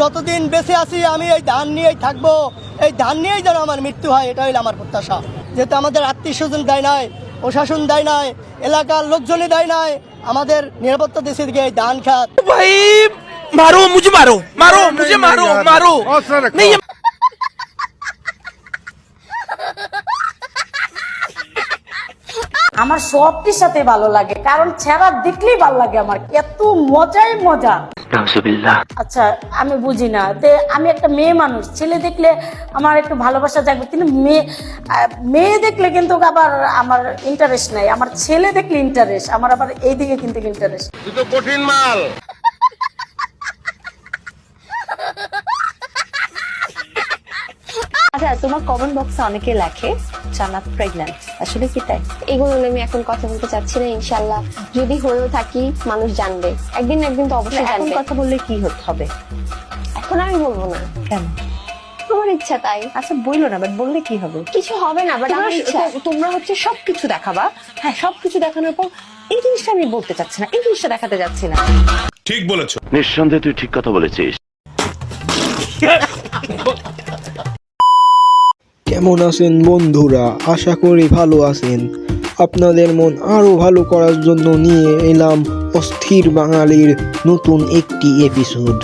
যতদিন বেঁচে আছি আমি এই ধান নিয়েই থাকব। এই ধান নিয়েই যেন আমার মৃত্যু হয় এটা হইল আমার প্রত্যাশা। যেহেতু আমাদের আত্মীয় স্বজন দেয় নাই প্রশাসন দেয় নাই এলাকার লোকজনই দেয় নাই আমাদের নিরাপত্তা দিচ্ছে দিকে এই ধান খাত। ভাই মারো মারো মারো মুঝে মারো মারো। আমার সবটির সাথে ভালো লাগে কারণ ছেঁড়া দেখলেই ভালো লাগে আমার। এত মজাই মজা। আচ্ছা আমি বুঝি না। তে আমি একটা মেয়ে মানুষ ছেলে দেখলে আমার একটু ভালোবাসা জাগবে কিন্তু মেয়ে মেয়ে দেখলে কিন্তু আবার আমার ইন্টারেস্ট নাই। আমার ছেলে দেখলে ইন্টারেস্ট আমার আবার এইদিকে কিন্তু ইন্টারেস্ট আচ্ছা তোমার কমেন্ট বক্সে অনেকে লেখে জান্নাত প্রেগন্যান্ট আসলে কি তাই? এগুলো নিয়ে আমি এখন কথা বলতে চাচ্ছি না ইনশাল্লাহ যদি হয়েও থাকি মানুষ জানবে। একদিন একদিন তো অবশ্যই এখন জানবে। কথা বললে কি হতে হবে? এখন আমি বলব না। কেন? তোমার ইচ্ছা তাই। আচ্ছা বইলো না বাট বললে কি হবে? কিছু হবে না বাট আমার তোমরা- ইচ্ছা তোমরা হচ্ছে সবকিছু দেখাবা। হ্যাঁ সবকিছু দেখানোর পর এই জিনিসটা আমি বলতে চাচ্ছি না এই জিনিসটা দেখাতে যাচ্ছি না। ঠিক বলেছ। নিঃসন্দেহে তুই ঠিক কথা বলেছিস। কেমন আছেন বন্ধুরা? আশা করি ভালো আছেন। আপনাদের মন আরও ভালো করার জন্য নিয়ে এলাম অস্থির বাঙালির নতুন একটি এপিসোড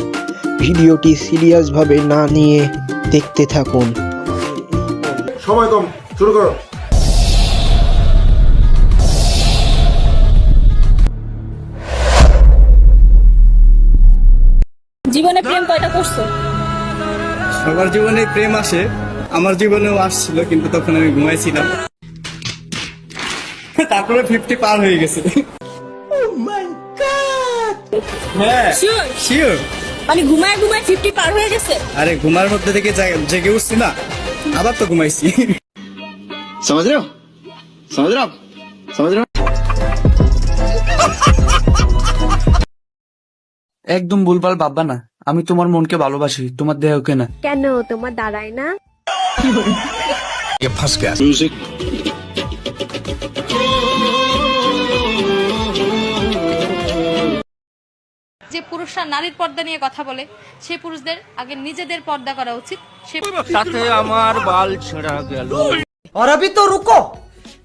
ভিডিওটি সিরিয়াসভাবে না নিয়ে দেখতে থাকুন। সময় কম শুরু করো। জীবনে প্রেম কয়টা করছ? সবার জীবনে প্রেম আসে। আমার জীবনেও আসছিল কিন্তু তখন আমি ঘুমাইছিলাম। তারপরে ফিফটি oh হ্যাঁ, মানে পার হয়ে গেছে। আরে ঘুমার মধ্যে থেকে জেগে উঠছি না। আবার তো ঘুমাইছি। সমাজ সমাজ সমাজ একদম ভুলবাল বাবা না। আমি তোমার মনকে ভালোবাসি তোমার দেহকে না। কেন? তোমার দাঁড়ায় না? म्यूजिक যে পুরুষরা নারীর পর্দা নিয়ে কথা বলে সেই পুরুষদের আগে নিজেদের পর্দা করা উচিত সে সাথে আমার বাল ছেঁড়া গেল और अभी तो रुको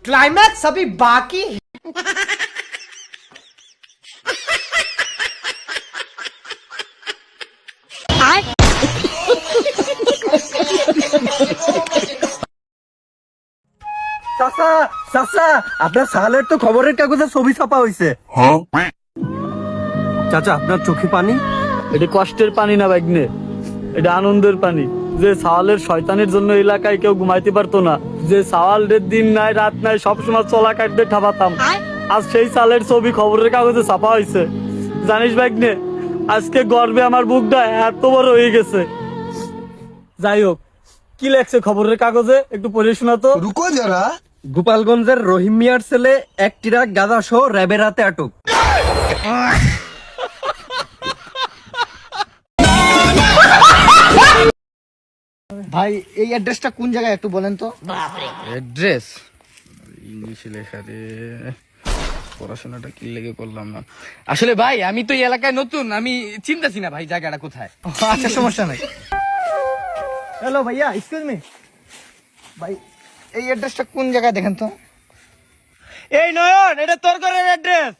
क्लाइमैक्स अभी बाकी है চাচা আপনার সালের তো খবরের কাগজে ছবি ছাপা হয়েছে চাচা আপনার চোখে পানি? এটা কষ্টের পানি না বাগনে এটা আনন্দের পানি। যে সাওয়ালের শয়তানের জন্য এলাকায় কেউ ঘুমাইতে পারতো না। যে সাওয়ালের দিন নাই রাত নাই সবসময় চলা কাটতে ঠাপাতাম। আজ সেই সালের ছবি খবরের কাগজে ছাপা হয়েছে জানিস বাগনে আজকে গর্বে আমার বুকটা এত বড় হয়ে গেছে। যাই হোক কি লেখছে খবরের কাগজে? একটু পড়ে শোনা তো। রুকো যারা গোপালগঞ্জের রহিম মিয়ার ছেলে এক ট্রাক গাঁদা সহ র্যাবের হাতে আটক। ভাই এই অ্যাড্রেসটা কোন জায়গায় একটু বলেন তো? অ্যাড্রেস? ইংলিশে লেখা রে। পড়াশোনাটা কি লেগে করলাম না। আসলে ভাই আমি তো এই এলাকায় নতুন আমি চিন্তাছি না ভাই জায়গাটা কোথায়। আচ্ছা সমস্যা নাই। হ্যালো ভাইয়া এক্সকিউজ মি ভাই এই অ্যাড্রেসটা কোন জায়গায় দেখেন তো এই নয়ন এটা তোর ঘরের অ্যাড্রেস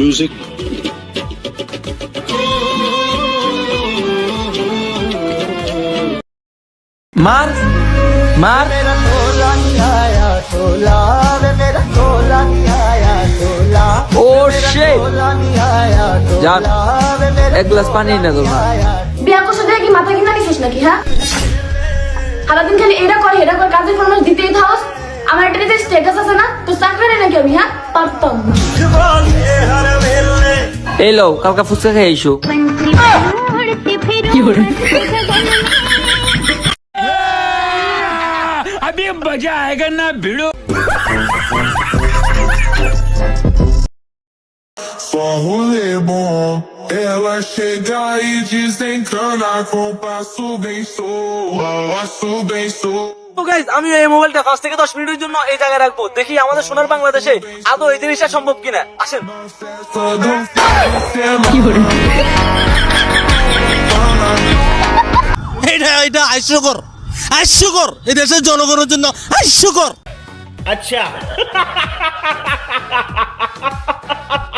म्यूजिक মার মার ও যাক এক গ্লাস পানি না তোর বিয়া করছে দেখে কি মাথা কিনা নিছিস নাকি হ্যাঁ সারাদিন খালি এটা করে এটা করে কাজের ফরমাস দিতেই থাকস আমার একটা যে স্ট্যাটাস আছে না তো চাকরি নাকি আমি হ্যাঁ পারতাম না এই লো কালকা ফুচকা খেয়ে এসো Rolê bom, ela chega e desencana com passo bem sua, passo bem. তো গাইজ আমি এই মোবাইলটা পাঁচ থেকে দশ মিনিটের জন্য এই জায়গায় রাখব। দেখি আমাদের সোনার বাংলাদেশে আদৌ এই জিনিসটা সম্ভব কিনা। আসেন। এটা এটা হাস্যকর। হাস্যকর। এই দেশের জনগণের জন্য হাস্যকর।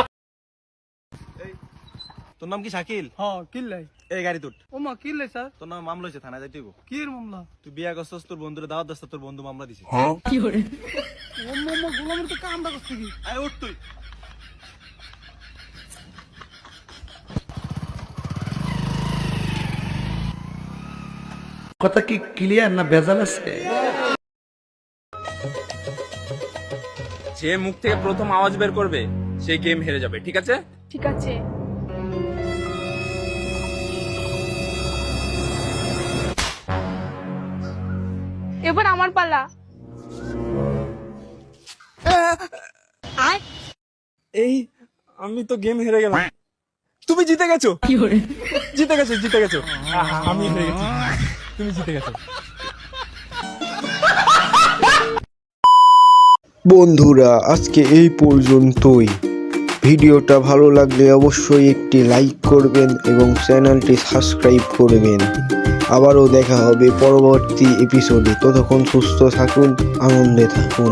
তোর নাম কি শাকিল? হ্যাঁ কিল্লাই এই গাড়ি তুট ও মা কিল্লাই স্যার। তোর নাম মামলা হয়েছে থানায় যাইতে কি মামলা? তুই বিয়া করছিস তোর বন্ধুরে দাওয়াত দিস তোর বন্ধু মামলা দিছে। ও মামা গোলামের তো কামটা করছে কি? আয় উঠ তুই। কথা কি ক্লিয়ার না ভেজাল আছে? যে মুখ থেকে প্রথম আওয়াজ বের করবে সে গেম হেরে যাবে ঠিক আছে? ঠিক আছে। এবার আমার পালা। এই আমি তো গেম হেরে গেলাম। তুমি জিতে গেছো। জিতে গেছো জিতে গেছো। আমি হেরে গেছি। তুমি জিতে গেছো। বন্ধুরা আজকে এই পর্যন্তই। ভিডিওটা ভালো লাগলে অবশ্যই একটি লাইক করবেন এবং চ্যানেলটি সাবস্ক্রাইব করবেন। আবারও দেখা হবে পরবর্তী এপিসোডে ততক্ষণ সুস্থ থাকুন আনন্দে থাকুন।